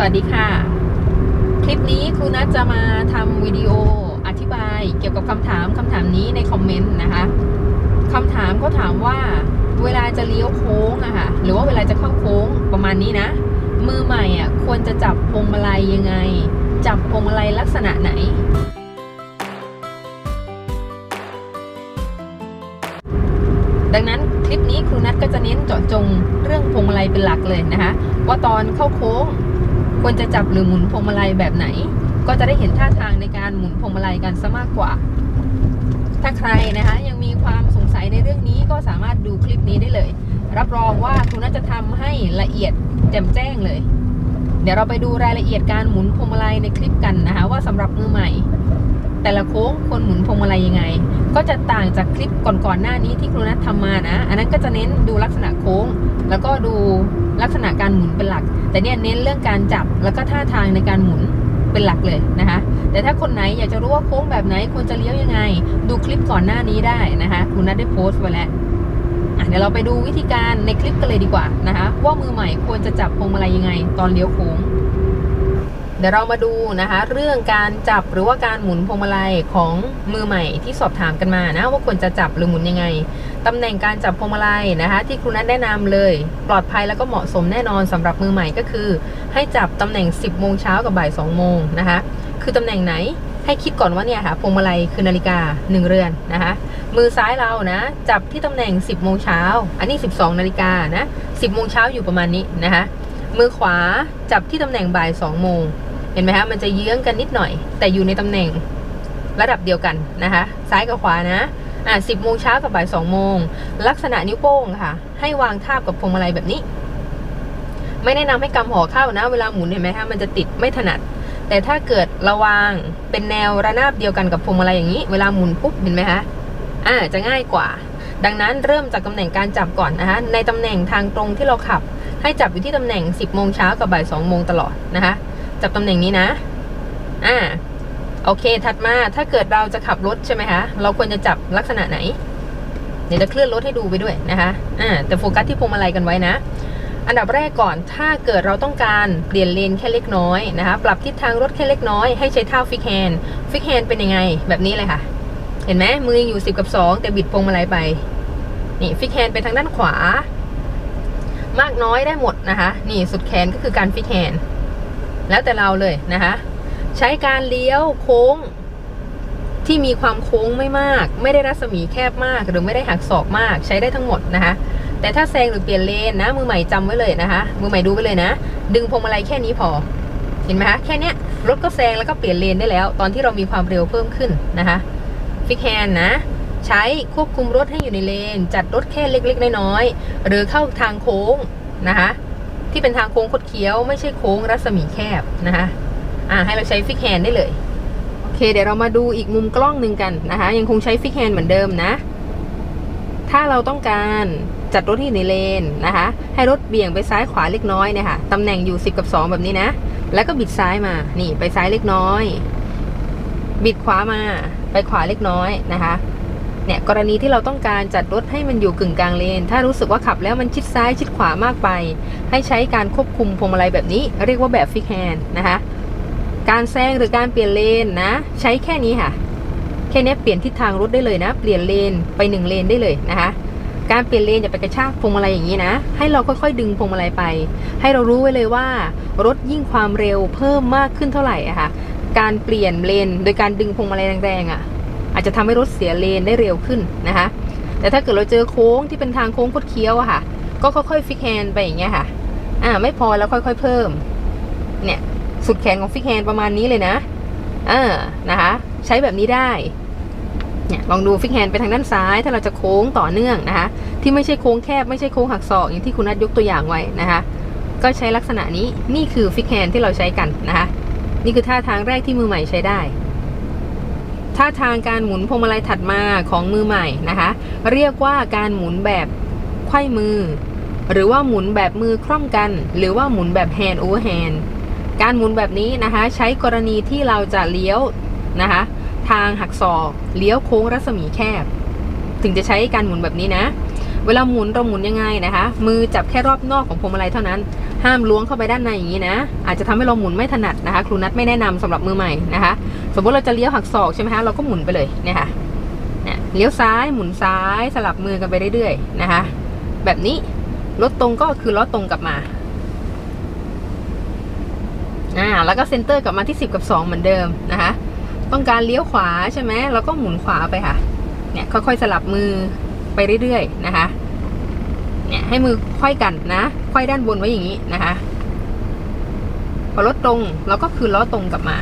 สวัสดีค่ะ คลิปนี้ครูนัทจะมาทำวิดีโออธิบายเกี่ยวกับคำถามคำถามนี้ในคอมเมนต์นะคะคำถามก็ถามว่าเวลาจะเลี้ยวโค้งอะค่ะหรือว่าเวลาจะเข้าโค้งประมาณนี้นะ มือใหม่อะควรจะจับพวงมาลัยยังไง จับพวงมาลัยลักษณะไหน ดังนั้นคลิปนี้ครูนัทก็จะเน้นเจาะจงเรื่องพวงมาลัยเป็นหลักเลยนะคะ ว่าตอนเข้าโค้ง ควรจะจับหรือหมุนพวงมาลัยแบบไหน ก็จะได้เห็นท่าทางในการหมุนพวงมาลัยกันซะมากกว่า ถ้าใครนะคะยังมีความสงสัยในเรื่องนี้ก็สามารถดูคลิปนี้ได้เลย รับรองว่าครูนัทจะทำให้ละเอียดแจ่มแจ้งเลย เดี๋ยวเราไปดูรายละเอียดการหมุนพวงมาลัยในคลิปกันนะคะว่าสำหรับมือใหม่ แต่ละโค้งควรหมุนพวงมาลัยยังไง ก็จะต่างจากคลิปก่อนๆหน้านี้ที่ครูนัททำมานะ อันนั้นก็จะเน้นดูลักษณะโค้ง แล้วก็ดู ลักษณะการหมุนเป็นหลัก แต่เนี่ยเน้นเรื่องการจับแล้วก็ท่าทางในการหมุนเป็นหลักเลยนะคะ แต่ถ้าคนไหนอยากจะรู้ว่าโค้งแบบไหนควรจะเลี้ยวยังไง ดูคลิปก่อนหน้านี้ได้นะคะคุณนัทได้โพสต์ไว้แล้วเดี๋ยวเราไปดูวิธีการในคลิปกันเลยดีกว่านะคะว่ามือใหม่ควรจะจับพวงมาลัยยังไง ตอนเลี้ยวโค้ง เดี๋ยวเรามาดูนะคะ เรื่องการจับหรือว่าการหมุนพวงมาลัยของมือใหม่ที่สอบถามกันมานะ ว่าควรจะจับหรือหมุนยังไงตำแหน่งการจับพวงมาลัยนะคะ ที่ครูนัทแนะนำเลย ปลอดภัยแล้วก็เหมาะสมแน่นอนสำหรับมือใหม่ก็คือ ให้จับตำแหน่ง 10โมงเช้ากับบ่าย2โมงนะคะ คือตำแหน่งไหนให้คิดก่อนว่าเนี่ยค่ะพวงมาลัยคือนาฬิกา 1 เรือนนะคะมือซ้ายเรานะ จับที่ตำแหน่ง 10โมงเช้าอันนี้ 12 นาฬิกานะ10โมงเช้าอยู่ประมาณนี้นะคะมือขวาจับที่ตำแหน่งบ่าย2โมง เห็นไหมคะมันจะเยื้องกันนิดหน่อย แต่อยู่ในตำแหน่งระดับเดียวกันนะคะ ซ้ายกับขวานะอ่าสิบโมงเช้ากับบ่ายสองโมง ลักษณะนิ้วโป้งค่ะ ให้วางทาบกับพวงมาลัยแบบนี้ ไม่แนะนำให้กำห่อเข้านะ เวลาหมุนเห็นไหมคะมันจะติดไม่ถนัด แต่ถ้าเกิดระวางเป็นแนวระนาบเดียวกันกับพวงมาลัยอย่างนี้ เวลาหมุนปุ๊บเห็นไหมคะอ่าจะง่ายกว่า ดังนั้นเริ่มจากตำแหน่งการจับก่อนนะคะในตำแหน่งทางตรงที่เราขับ ให้จับอยู่ที่ตำแหน่ง 10โมงเช้ากับบ่าย2โมงตลอดนะคะ จับตำแหน่งนี้นะ อ่า โอเค ถัดมา ถ้าเกิดเราจะขับรถใช่ไหมคะ เราควรจะจับลักษณะไหน เดี๋ยวจะเคลื่อนรถให้ดูไปด้วยนะคะ อ่า แต่โฟกัสที่พวงมาลัยกันไว้นะ อันดับแรกก่อน ถ้าเกิดเราต้องการเปลี่ยนเลนแค่เล็กน้อยนะคะ ปรับทิศทางรถแค่เล็กน้อย ให้ใช้เท้าฟิกแฮนด์ฟิกแฮนด์เป็นยังไง แบบนี้เลยค่ะ เห็นไหมมืออยู่ 10 กับ 2 แต่บิดพวงมาลัยไป นี่ฟิกแฮนด์ไปทางด้านขวา มากน้อยได้หมดนะคะ นี่สุดแขนก็คือการฟิกแฮนด์ แล้วแต่เราเลยนะคะ ใช้การเลี้ยวโค้งที่มีความโค้งไม่มาก ไม่ได้รัศมีแคบมาก หรือไม่ได้หักศอกมากใช้ได้ทั้งหมดนะคะ แต่ถ้าแซงหรือเปลี่ยนเลนนะ มือใหม่จำไว้เลยนะคะ มือใหม่ดูไว้เลยนะ ดึงพวงมาลัยแค่นี้พอ เห็นไหมคะแค่นี้รถก็แซงแล้วก็เปลี่ยนเลนได้แล้ว ตอนที่เรามีความเร็วเพิ่มขึ้นนะคะฟิกแฮนนะใช้ควบคุมรถให้อยู่ในเลน จัดรถแค่เล็กๆน้อยๆหรือเข้าทางโค้งนะคะ ที่เป็นทางโค้งคดเคี้ยวไม่ใช่โค้งรัศมีแคบนะคะอ่าให้เราใช้ฟิกแฮนได้เลย โอเค เดี๋ยวเรามาดูอีกมุมกล้องหนึ่งกันนะคะ ยังคงใช้ฟิกแฮนเหมือนเดิมนะ ถ้าเราต้องการจัดรถที่ในเลนนะคะ ให้รถเบี่ยงไปซ้ายขวาเล็กน้อยเนี่ยค่ะตำแหน่งอยู่ 10 กับ 2 แบบนี้นะ แล้วก็บิดซ้ายมา นี่ไปซ้ายเล็กน้อย บิดขวามาไปขวาเล็กน้อยนะคะ เนี่ยกรณีที่เราต้องการจัดรถให้มันอยู่กึ่งกลางเลน ถ้ารู้สึกว่าขับแล้วมันชิดซ้ายชิดขวามากไป ให้ใช้การควบคุมพวงมาลัยแบบนี้ เรียกว่าแบบฟิกแฮนด์นะคะ การแซงหรือการเปลี่ยนเลนนะ ใช้แค่นี้ค่ะ แค่นี้เปลี่ยนทิศทางรถได้เลยนะ เปลี่ยนเลนไปหนึ่งเลนได้เลยนะคะการเปลี่ยนเลนอย่าไปกระชากพวงมาลัยอย่างนี้นะ ให้เราค่อยๆ ดึงพวงมาลัยไป ให้เรารู้ไว้เลยว่า รถยิ่งความเร็วเพิ่มมากขึ้นเท่าไหร่อะค่ะ การเปลี่ยนเลนโดยการดึงพวงมาลัยแรงๆอะ อาจจะทำให้รถเสียเลนได้เร็วขึ้นนะคะ แต่ถ้าเกิดเราเจอโค้งที่เป็นทางโค้งคดเคี้ยวอะค่ะ ก็ค่อยๆฟิกแฮนไปอย่างเงี้ยค่ะ อ่าไม่พอแล้วค่อยๆเพิ่ม เนี่ยสุดแขนของฟิกแฮนประมาณนี้เลยนะอ่านะคะ ใช้แบบนี้ได้เนี่ยลองดูฟิกแฮนไปทางด้านซ้าย ถ้าเราจะโค้งต่อเนื่องนะคะ ที่ไม่ใช่โค้งแคบไม่ใช่โค้งหักศอกอย่างที่คุณนัทยกตัวอย่างไว้นะคะ ก็ใช้ลักษณะนี้นี่คือฟิกแฮนที่เราใช้กันนะคะ นี่คือท่าทางแรกที่มือใหม่ใช้ได้ ท่าทางการหมุนพวงมาลัยถัดมาของมือใหม่นะคะ เรียกว่าการหมุนแบบไขว้มือ หรือว่าหมุนแบบมือคล่อมกัน หรือว่าหมุนแบบ hand over hand การหมุนแบบนี้นะคะ ใช้กรณีที่เราจะเลี้ยวนะคะ ทางหักศอกเลี้ยวโค้งรัศมีแคบ ถึงจะใช้การหมุนแบบนี้นะ เวลาหมุนเราหมุนยังไงนะคะ มือจับแค่รอบนอกของพวงมาลัยเท่านั้น ห้ามล้วงเข้าไปด้านในอย่างนี้นะ อาจจะทำให้เราหมุนไม่ถนัดนะคะ ครูนัทไม่แนะนำสำหรับมือใหม่นะคะ สมมติเราจะเลี้ยวหักศอกใช่ไหมคะเราก็หมุนไปเลยเนี่ยค่ะเนี่ยเลี้ยวซ้ายหมุนซ้ายสลับมือกันไปเรื่อยๆนะคะ แบบนี้รถตรงก็คือล้อตรงกลับมาอ่าแล้วก็เซนเตอร์กลับมาที่ 10 กับ 2 เหมือนเดิมนะคะ ต้องการเลี้ยวขวาใช่ไหมเราก็หมุนขวาไปค่ะ เนี่ยค่อยๆสลับมือไปเรื่อยๆนะคะ เนี่ยให้มือควยกันนะควยด้านบนไว้อย่างนี้นะคะ พอรถตรงเราก็คือล้อตรงกลับมา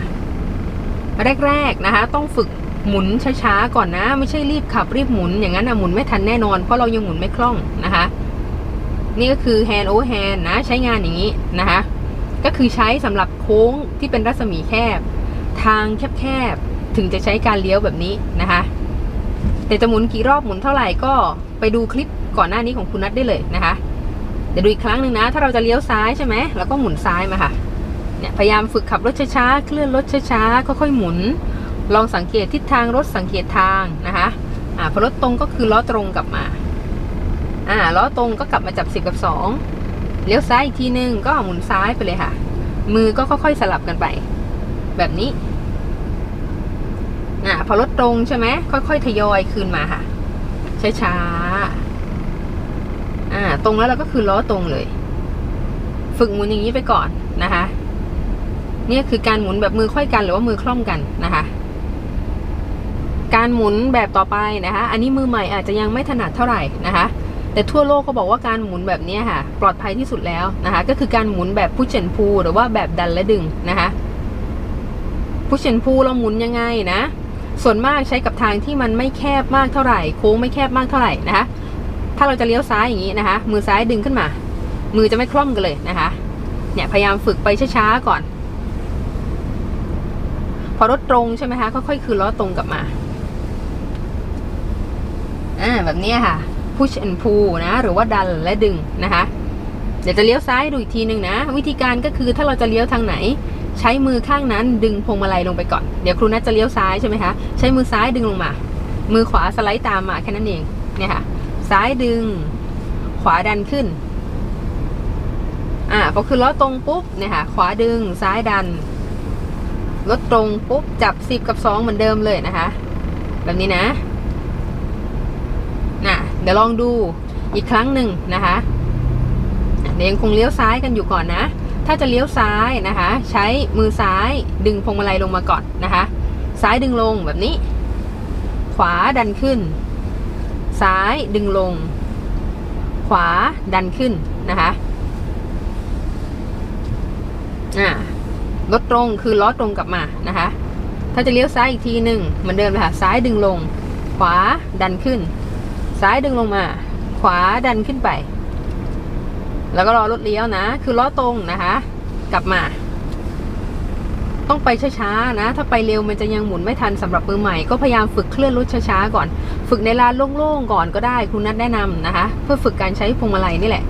แรกๆนะคะ ต้องฝึกหมุนช้าๆก่อนนะ ไม่ใช่รีบขับรีบหมุนอย่างนั้นนะหมุนไม่ทันแน่นอนเพราะเรายังหมุนไม่คล่องนะคะ นี่ก็คือ hand over hand นะใช้งานอย่างนี้นะคะ ก็คือใช้สำหรับโค้งที่เป็นรัศมีแคบ ทางแคบๆถึงจะใช้การเลี้ยวแบบนี้นะคะ แต่จะหมุนกี่รอบหมุนเท่าไหร่ก็ไปดูคลิป ก่อนหน้านี้ของคุณนัทได้เลยนะคะ เดี๋ยวดูอีกครั้งหนึ่งนะ ถ้าเราจะเลี้ยวซ้ายใช่ไหมแล้วก็หมุนซ้ายมาค่ะ เนี่ยพยายามฝึกขับรถช้าๆ เคลื่อนรถช้าๆ ค่อยๆหมุน ลองสังเกตทิศทางรถสังเกตทางนะคะ อ่าพอรถตรงก็คือล้อตรงกลับมา อ่าล้อตรงก็กลับมาจับสิบกับสองเลี้ยวซ้ายอีกทีนึงก็หมุนซ้ายไปเลยค่ะ มือก็ค่อยๆสลับกันไป แบบนี้อ่าพอรถตรงใช่ไหมค่อยๆทยอยคืนมาค่ะช้าๆ อ่า ตรงแล้วเราก็คือล้อตรงเลย ฝึกหมุนอย่างนี้ไปก่อนนะคะ นี่คือการหมุนแบบมือค่อยกันหรือว่ามือคล่อมกันนะคะ การหมุนแบบต่อไปนะคะ อันนี้มือใหม่อาจจะยังไม่ถนัดเท่าไหร่นะคะ แต่ทั่วโลกก็บอกว่าการหมุนแบบนี้ค่ะ ปลอดภัยที่สุดแล้วนะคะ ก็คือการหมุนแบบพุชเชนพูหรือว่าแบบดันและดึงนะคะพุชเชนพูเราหมุนยังไงนะส่วนมากใช้กับทางที่มันไม่แคบมากเท่าไหร่ โค้งไม่แคบมากเท่าไหร่นะคะ ถ้าเราจะเลี้ยวซ้ายอย่างนี้นะคะ มือซ้ายดึงขึ้นมา มือจะไม่คล่อมกันเลยนะคะ เนี่ยพยายามฝึกไปช้าๆก่อน พอรถตรงใช่ไหมคะค่อยๆคือล้อตรงกลับมาอ่าแบบนี้ค่ะ push and pull นะ หรือว่าดันและดึงนะคะ เดี๋ยวจะเลี้ยวซ้ายดูอีกทีหนึ่งนะ วิธีการก็คือถ้าเราจะเลี้ยวทางไหน ใช้มือข้างนั้นดึงพวงมาลัยลงไปก่อน เดี๋ยวครูนัทจะเลี้ยวซ้ายใช่ไหมคะ ใช้มือซ้ายดึงลงมา มือขวาสไลด์ตามมาแค่นั้นเอง เนี่ยค่ะ ซ้ายดึง ขวาดันขึ้น อ่าพอคือล้อตรงปุ๊บเนี่ยค่ะ ขวาดึงซ้ายดันรถตรงปุ๊บจับสิบกับสองเหมือนเดิมเลยนะคะ แบบนี้นะน่ะเดี๋ยวลองดูอีกครั้งหนึ่งนะคะเดี๋ยวยังคงเลี้ยวซ้ายกันอยู่ก่อนนะ ถ้าจะเลี้ยวซ้ายนะคะ ใช้มือซ้ายดึงพวงมาลัยลงมาก่อนนะคะ ซ้ายดึงลงแบบนี้ ขวาดันขึ้น ซ้ายดึงลง ขวาดันขึ้นนะคะอ่ารถตรงคือล้อตรงกลับมานะคะ ถ้าจะเลี้ยวซ้ายอีกทีหนึ่งเหมือนเดิมเลยค่ะ ซ้ายดึงลง ขวาดันขึ้น ซ้ายดึงลงมา ขวาดันขึ้นไป แล้วก็รอรถเลี้ยวนะ คือล้อตรงนะคะ กลับมา ต้องไปช้าๆนะ ถ้าไปเร็วมันจะยังหมุนไม่ทันสำหรับมือใหม่ ก็พยายามฝึกเคลื่อนรถช้าๆก่อน ฝึกในลานโล่งๆก่อนก็ได้คุณนัดแนะนำนะคะ เพื่อฝึกการใช้พวงมาลัยนี่แหละ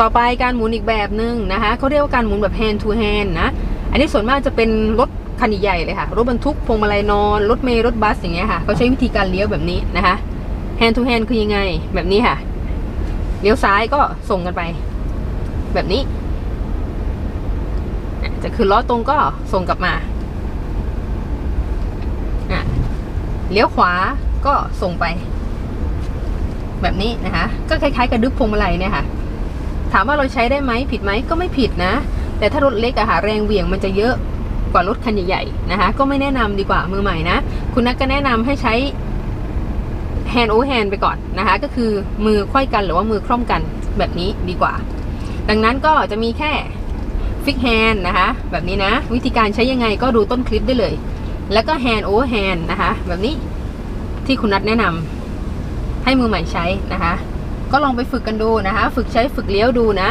ต่อไปการหมุนอีกแบบหนึ่งนะคะเขาเรียกว่าการหมุนแบบ hand to hand นะ อันนี้ส่วนมากจะเป็นรถคันใหญ่เลยค่ะ รถบรรทุกพวงมาลัยนอน รถเมล์รถบัสอย่างเงี้ยค่ะเขาใช้วิธีการเลี้ยวแบบนี้นะคะ hand to hand คือยังไง แบบนี้ค่ะ เลี้ยวซ้ายก็ส่งกันไป แบบนี้ จะคือล้อตรงก็ส่งกลับมาอะเลี้ยวขวาก็ส่งไป แบบนี้นะคะ ก็คล้ายๆกับดึกพวงมาลัยเนี่ยค่ะ ถามว่าเราใช้ได้ไหมผิดไหมก็ไม่ผิดนะ แต่ถ้ารถเล็กอะค่ะแรงเหวี่ยงมันจะเยอะกว่ารถคันใหญ่ๆนะคะ ก็ไม่แนะนำดีกว่ามือใหม่นะ คุณนัทก็แนะนำให้ใช้ hand over hand ไปก่อนนะคะ ก็คือมือควยกันหรือว่ามือคล่อมกันแบบนี้ดีกว่า ดังนั้นก็จะมีแค่ fix hand นะคะ แบบนี้นะ วิธีการใช้ยังไงก็ดูต้นคลิปได้เลย แล้วก็ hand over hand นะคะ แบบนี้ที่คุณนัทแนะนำให้มือใหม่ใช้นะคะ ก็ลองไปฝึกกันดูนะคะ ฝึกใช้ฝึกเลี้ยวดูนะ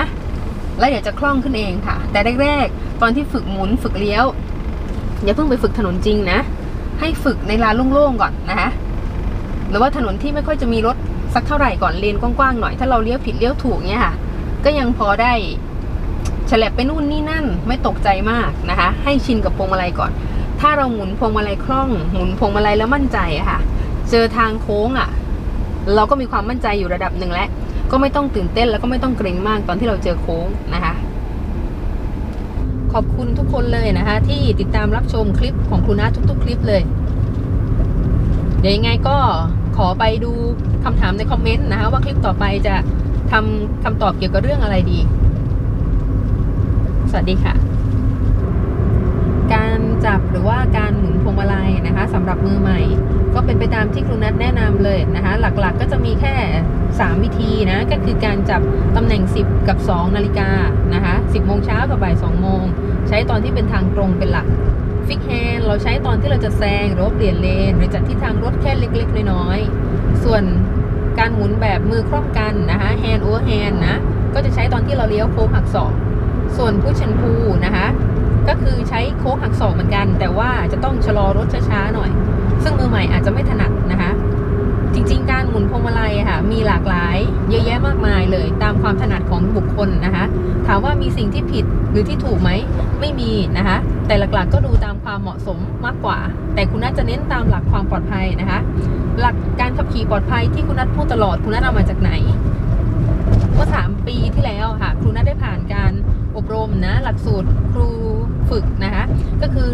แล้วเดี๋ยวจะคล่องขึ้นเองค่ะ แต่แรกๆตอนที่ฝึกหมุนฝึกเลี้ยวอย่าเพิ่งไปฝึกถนนจริงนะ ให้ฝึกในลานโล่งๆก่อนนะคะหรือว่าถนนที่ไม่ค่อยจะมีรถสักเท่าไหร่ก่อนเลนกว้างๆหน่อยถ้าเราเลี้ยวผิดเลี้ยวถูกเนี้ยค่ะ ก็ยังพอได้ ฉลับไปนู่นนี่นั่นไม่ตกใจมากนะคะ ให้ชินกับพวงมาลัยก่อน ถ้าเราหมุนพวงมาลัยคล่อง หมุนพวงมาลัยแล้วมั่นใจอะค่ะ เจอทางโค้งอะเราก็มีความมั่นใจอยู่ระดับหนึ่งแล้วก็ไม่ต้องตื่นเต้นแล้วก็ไม่ต้องเกรงมากตอนที่เราเจอโค้งนะคะ ขอบคุณทุกคนเลยนะคะ ที่ติดตามรับชมคลิปของครูนัททุก ๆ คลิปเลย เดี๋ยวยังไงก็ขอไปดูคำถามในคอมเมนต์นะคะว่าคลิปต่อไปจะทำคำตอบเกี่ยวกับเรื่องอะไรดี สวัสดีค่ะ การจับหรือว่าการหมุนพวงมาลัยนะคะสำหรับมือใหม่ ก็เป็นไปตามที่ครูนัทแนะนำเลยนะคะ หลักๆก็จะมีแค่ 3 วิธีนะ ก็คือการจับตำแหน่ง 10 กับ 2 นาฬิกานะคะ 10 โมงเช้ากับบ่าย 2 โมง ใช้ตอนที่เป็นทางตรงเป็นหลักฟิกแฮนเราใช้ตอนที่เราจะแซงหรือเปลี่ยนเลน หรือจัดทิศทางรถแค่เล็กๆ น้อยๆ ส่วนการหมุนแบบมือครอบกันนะคะแฮนด์โอเวอร์แฮนด์นะ ก็จะใช้ตอนที่เราเลี้ยวโค้งหักศอก ส่วนพุชชันพูนะคะ ก็คือใช้โค้งหักศอกเหมือนกัน แต่ว่าจะต้องชะลอรถช้าๆหน่อย ซึ่งมือใหม่อาจจะไม่ถนัดนะคะ จริงๆ การหมุนพวงมาลัยค่ะ มีหลากหลายเยอะแยะมากมายเลย ตามความถนัดของบุคคลนะคะ ถามว่ามีสิ่งที่ผิดหรือที่ถูกไหม ไม่มีนะคะ แต่หลักๆก็ดูตามความเหมาะสมมากกว่า แต่คุณนัทจะเน้นตามหลักความปลอดภัยนะคะ หลักการขับขี่ปลอดภัยที่คุณนัทพูดตลอดคุณนัทเอามาจากไหน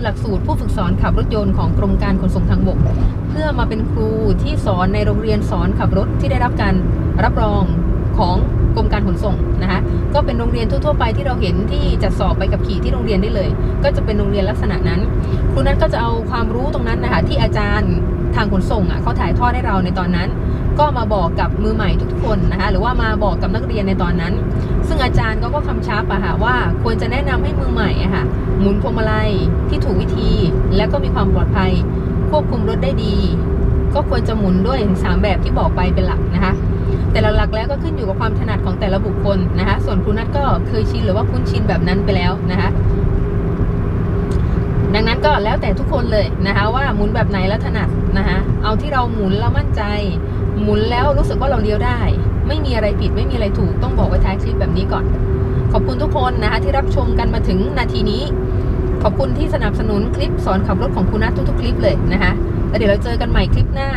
หลักสูตรผู้ฝึกสอนขับรถยนต์ของกรมการขนส่งทางบก เพื่อมาเป็นครูที่สอนในโรงเรียนสอนขับรถที่ได้รับการรับรองของกรมการขนส่งนะคะก็เป็นโรงเรียนทั่วๆไปที่เราเห็นที่จะสอบไปกับขี่ที่โรงเรียนได้เลย ก็จะเป็นโรงเรียนลักษณะนั้นครูนัทก็จะเอาความรู้ตรงนั้นนะคะที่อาจารย์ทางขนส่งอะเขาถ่ายทอดให้เราในตอนนั้น ก็มาบอกกับมือใหม่ทุกคนนะคะหรือว่ามาบอกกับนักเรียนในตอนนั้น ซึ่งอาจารย์ก็ก็คำชับอะค่ะว่าควรจะแนะนำให้มือใหม่อะค่ะหมุนพวงมาลัยที่ถูกวิธี และก็มีความปลอดภัย ควบคุมรถได้ดี ก็ควรจะหมุนด้วยสามแบบที่บอกไปเป็นหลักนะคะแต่หลักๆแล้วก็ขึ้นอยู่กับความถนัดของแต่ละบุคคลนะคะส่วนครูนัทก็เคยชินหรือว่าคุ้นชินแบบนั้นไปแล้วนะคะดังนั้นก็แล้วแต่ทุกคนเลยนะคะว่าหมุนแบบไหนแล้วถนัดนะคะเอาที่เราหมุนแล้วมั่นใจ หมุนแล้วรู้สึกว่าเราเลี้ยวได้ ไม่มีอะไรผิดไม่มีอะไรถูกต้องบอกไว้ท้ายคลิปแบบนี้ก่อน ขอบคุณทุกคนนะคะที่รับชมกันมาถึงนาทีนี้ ขอบคุณที่สนับสนุนคลิปสอนขับรถของครูนัททุกๆ คลิปเลยนะคะแล้วเดี๋ยวเราเจอกันใหม่คลิปหน้า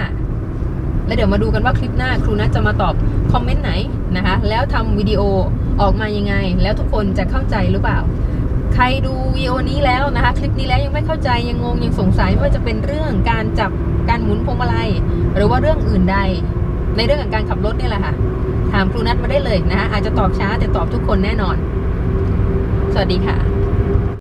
แล้วเดี๋ยวมาดูกันว่าคลิปหน้าครูนัทจะมาตอบคอมเมนต์ไหนนะคะแล้วทำวิดีโอออกมายังไง แล้วทุกคนจะเข้าใจหรือเปล่า ใครดูวิดีโอนี้แล้วนะคะ คลิปนี้แล้วยังไม่เข้าใจยังงงยังสงสัยว่าจะเป็นเรื่องการจับ การหมุนพวงมาลัยหรือว่าเรื่องอื่นใด ในเรื่องของการขับรถนี่แหละค่ะ ถามครูนัทมาได้เลยนะคะอาจจะตอบช้าแต่ตอบทุกคนแน่นอน สวัสดีค่ะ